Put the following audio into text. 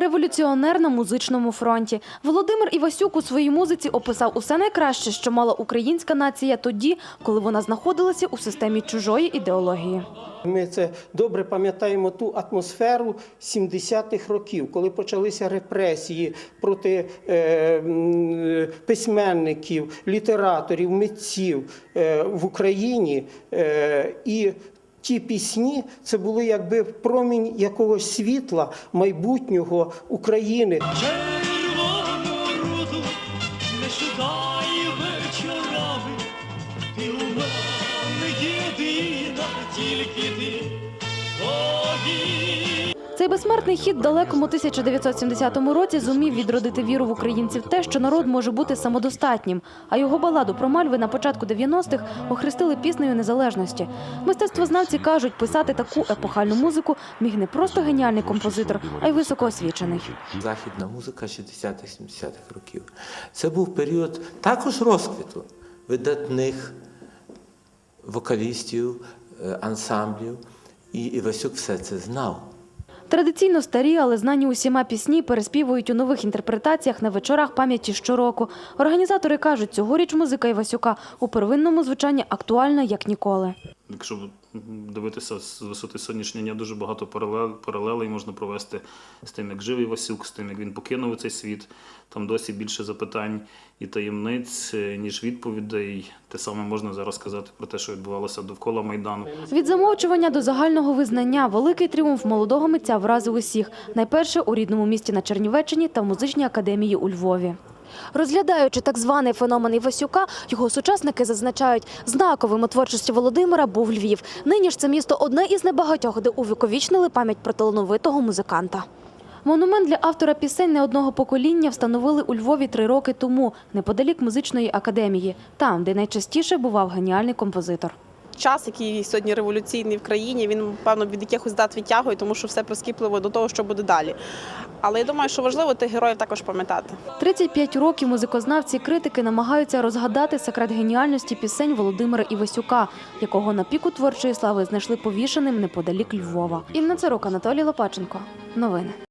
Революціонер на музичному фронті. Володимир Івасюк у своїй музиці описав усе найкраще, що мала українська нація тоді, коли вона знаходилася у системі чужої ідеології. Ми це добре пам'ятаємо ту атмосферу 70-х років, коли почалися репресії проти е, письменників, літераторів, митців е, в Україні. Е, і ті пісні це були якби промінь якогось світла майбутнього України. Червону не шукай вечорами, ти у мене тільки ти. Цей безсмертний хід далекому 1970 році зумів відродити віру в українців те, що народ може бути самодостатнім. А його баладу про мальви на початку 90-х охрестили піснею незалежності. Мистецтвознавці кажуть, писати таку епохальну музику міг не просто геніальний композитор, а й високоосвічений. Західна музика 60-х-70-х років. Це був період також розквіту видатних вокалістів, е, ансамблів, і Івасюк все це знав. Традиційно старі, але знані усіма пісні переспівують у нових інтерпретаціях на вечорах пам'яті щороку. Організатори кажуть, цьогоріч музика Івасюка у первинному звучанні актуальна як ніколи. Якщо дивитися з висоти сьогоднішнього дня, дуже багато паралел- паралелей можна провести з тим, як жив Івасюк, з тим, як він покинув цей світ. Там досі більше запитань і таємниць, е, ніж відповідей. Те саме можна зараз сказати про те, що відбувалося довкола Майдану. Від замовчування до загального визнання великий тріумф молодого митця вразив усіх. Найперше у рідному місті на Чернівеччині та в музичній академії у Львові. Розглядаючи так званий феномен Івасюка, його сучасники зазначають, знаковим у творчості Володимира був Львів. Нині ж це місто одне із небагатьох, де увіковічнили пам'ять про талановитого музиканта. Монумент для автора пісень не одного покоління встановили у Львові три роки тому, неподалік музичної академії, там, де найчастіше бував геніальний композитор. Час, який сьогодні революційний в країні, він певно від якихось дат відтягує, тому що все прискіпливо до того, що буде далі. Але я думаю, що важливо тих героїв також пам'ятати. 35 років музикознавці критики намагаються розгадати секрет геніальності пісень Володимира Івасюка, якого на піку творчої слави знайшли повішеним неподалік Львова. Інна Царук, Анатолій Лопаченко. Новини.